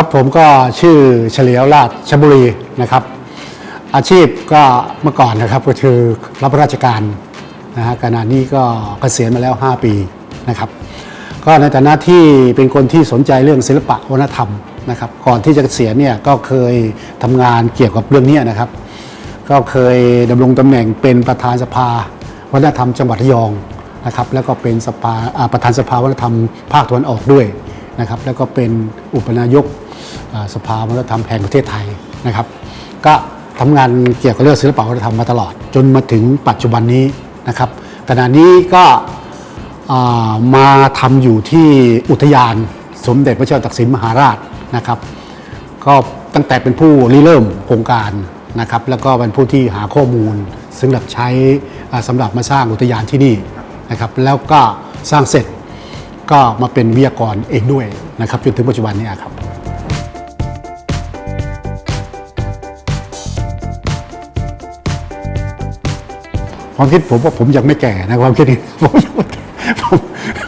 ครับผมก็ชื่อเฉลียวราชบุรีนะครับ อาชีพก็เมื่อก่อนนะครับก็คือรับราชการนะฮะขณะนี้ก็เกษียณมาแล้ว 5 ปีนะครับก็ในฐานะที่เป็นคนที่สนใจเรื่องศิลปะวัฒนธรรมนะครับก่อนที่จะเกษียณเนี่ยก็เคยทำงานเกี่ยวกับเรื่องนี้นะครับ ก็เคยดำรงตำแหน่งเป็นประธานสภาวัฒนธรรมจังหวัดระยองนะครับแล้วก็เป็นสภาประธานสภาวัฒนธรรมภาคตะวันออกด้วยนะครับแล้วก็เป็นอุปนายก สภาวัฒนธรรมแห่งประเทศไทยนะครับ ก็ทำงานเกี่ยวกับเรื่องศิลปวัฒนธรรมมาตลอด จนมาถึงปัจจุบันนี้นะครับขณะนี้ก็มาทำอยู่ที่อุทยานสมเด็จพระเจ้าตากสินมหาราชนะครับ ก็ตั้งแต่เป็นผู้ริเริ่มโครงการนะครับ แล้วก็เป็นผู้ที่หาข้อมูลสำหรับใช้อ่าสำหรับมาสร้างอุทยานที่นี่นะครับ แล้วก็สร้างเสร็จก็มาเป็นวิทยากรเองด้วยนะครับจนถึงปัจจุบันนี้ครับ ความคิดผมว่าผมยังไม่แก่นะความคิดนี้ผมยังผม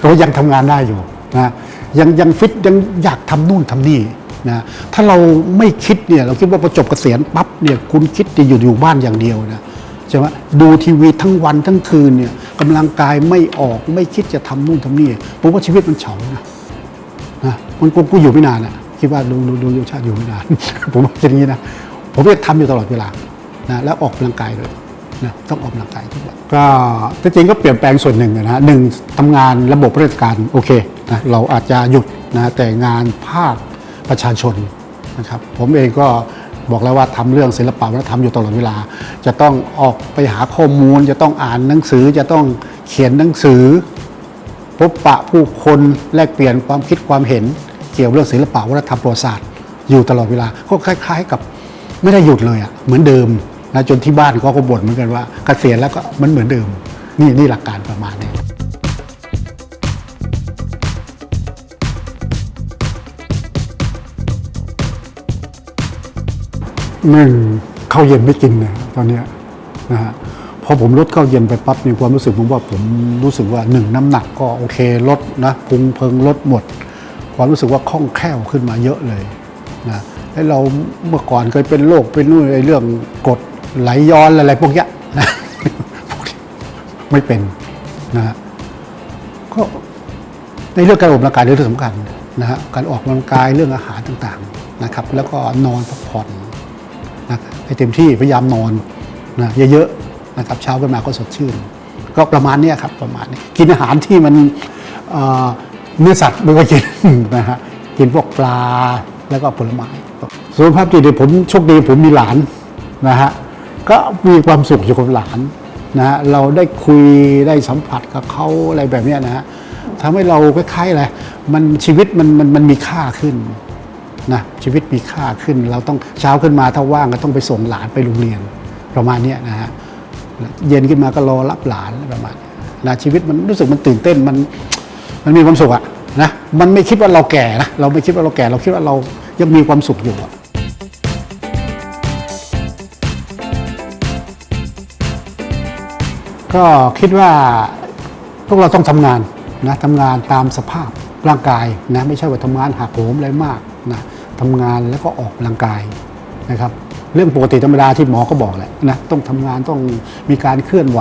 ผมยังทำงานได้อยู่นะยังยังฟิตยังอยากทำนู่นทำนี่นะถ้าเราไม่คิดเนี่ยเราคิดว่าพอจบเกษียณปั๊บเนี่ยคุณคิดจะอยู่อยู่บ้านอย่างเดียวนะใช่ไหมดูทีวีทั้งวันทั้งคืนเนี่ยกำลังกายไม่ออกไม่คิดจะทำนู่นทำนี่ผมว่าชีวิตมันเฉานะนะมันกูกูอยู่ไม่นานอะคิดว่าดูดูดูดูชาติอยู่ไม่นาน ผมว่าอย่างนี้นะผมก็ทำอยู่ตลอดเวลานะแล้วออกกำลังกายด้วย นะต้องออกกำลังกายทุกวันก็ที่จริงก็เปลี่ยนแปลงส่วนหนึ่งนะฮะหนึ่งทำงานระบบราชการโอเคนะเราอาจจะหยุดนะแต่งานภาคประชาชนนะครับผมเองก็บอกแล้วว่าทำเรื่องศิลปะวัฒนธรรมอยู่ตลอดเวลา จะต้องออกไปหาข้อมูล จะต้องอ่านหนังสือจะต้องเขียนหนังสือ พบปะผู้คนแลกเปลี่ยนความคิดความเห็น เกี่ยวเรื่องศิลปะวัฒนธรรมประวัติศาสตร์อยู่ตลอดเวลาก็คล้าย ๆ กับไม่ได้หยุดเลยอะ่ะเหมือนเดิม นะจนที่บ้านเขาก็บ่นเหมือนกันว่าเกษียณแล้วก็มันเหมือนเดิม นี่นี่หลักการประมาณนี้หนึ่งข้าวเย็นไม่กินนะตอนนี้นะฮะพอผมลดข้าวเย็นไปปั๊บมีความรู้สึกผมว่าผมรู้สึกว่าหนึ่งน้ำหนักก็โอเคลดนะพุงเพิงลดหมด ความรู้สึกว่าคล่องแคล่วขึ้นมาเยอะเลยนะให้เราเมื่อก่อนเคยเป็นโรคเป็นนู่นไอ้เรื่องกด ไหลย้อนอะไรพวกเนี้ยนะไม่เป็นนะฮะก็ในเรื่องการออกกำลังกายเรื่องสำคัญนะฮะการออกกำลังกายเรื่องอาหารต่างๆนะครับ แล้วก็นอนพักผ่อนนะให้เต็มที่พยายามนอนนะเยอะๆนะครับเช้าขึ้นมาก็สดชื่น ก็ประมาณนี้ครับประมาณนี้กินอาหารที่มันเนื้อสัตว์ไม่ค่อยกินนะฮะกินพวกปลาแล้วก็ผลไม้สุขภาพจิตดีผมโชคดีผมมีหลานนะฮะ ก็มีความสุขอยู่กับหลานนะฮะเราได้คุยได้สัมผัสกับเขาอะไรแบบนี้นะฮะทำให้เราคล้ายๆอะไรมันชีวิตมันมันมันมีค่าขึ้นนะชีวิตมีค่าขึ้น เราต้องเช้าขึ้นมาถ้าว่างก็ต้องไปส่งหลานไปโรงเรียนประมาณนี้นะฮะเย็นขึ้นมาก็รอรับหลานประมาณนี้นะชีวิตมันรู้สึกมันตื่นเต้นมันมันมีความสุขอะนะมันไม่คิดว่าเราแก่นะเราไม่คิดว่าเราแก่ เราคิดว่าเรายังมีความสุขอยู่อะ ก็คิดว่าพวกเราต้องทำงานนะทำงานตามสภาพร่างกายนะไม่ใช่ว่าทำงานหักโหมอะไรมากนะทำงานแล้วก็ออกกำลังกายนะครับเรื่องปกติธรรมดาที่หมอก็บอกแหละนะต้องทำงานต้องมีการเคลื่อนไหว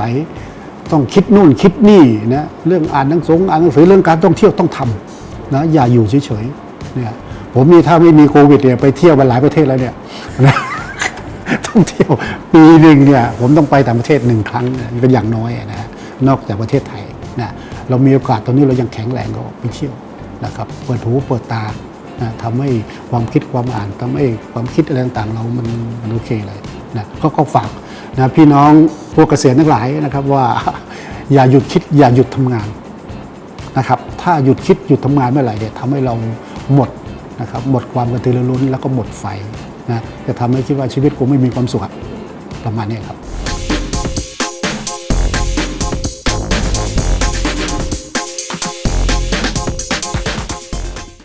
ต้องคิดนู่นคิดนี่นะเรื่องอ่านหนังสงอ่านหนังสือเรื่องการท่องเที่ยวต้องทำนะอย่าอยู่เฉยๆเนี่ยผมนี่ถ้าไม่มีโควิดเนี่ยไปเที่ยวไปหลายประเทศแล้วเนี่ยนะ ท่องเที่ยวปีหนึ่งเนี่ยผมต้องไปต่างประเทศหนึ่งครั้งเป็นอย่างน้อยนะฮะนอกจากประเทศไทยนะเรามีโอกาสตอนนี้เรายังแข็งแรงก็ไปเที่ยวนะครับเปิดหูเปิดตานะทำให้ความคิดความอ่านทำให้ความคิดอะไรต่างๆ เรามันมันโอเคเลยนะก็ก็ฝากนะพี่น้องพวกเกษียณทั้งหลายนะครับว่าอย่าหยุดคิดอย่าหยุดทำงานนะครับถ้าหยุดคิดหยุดทำงานเมื่อไหร่เนี่ยทำให้เราหมดนะครับหมดความกระตือรือร้นแล้วก็หมดไฟ นะจะทำให้คิดว่าชีวิตกูไม่มีความสุขประมาณนี้ครับ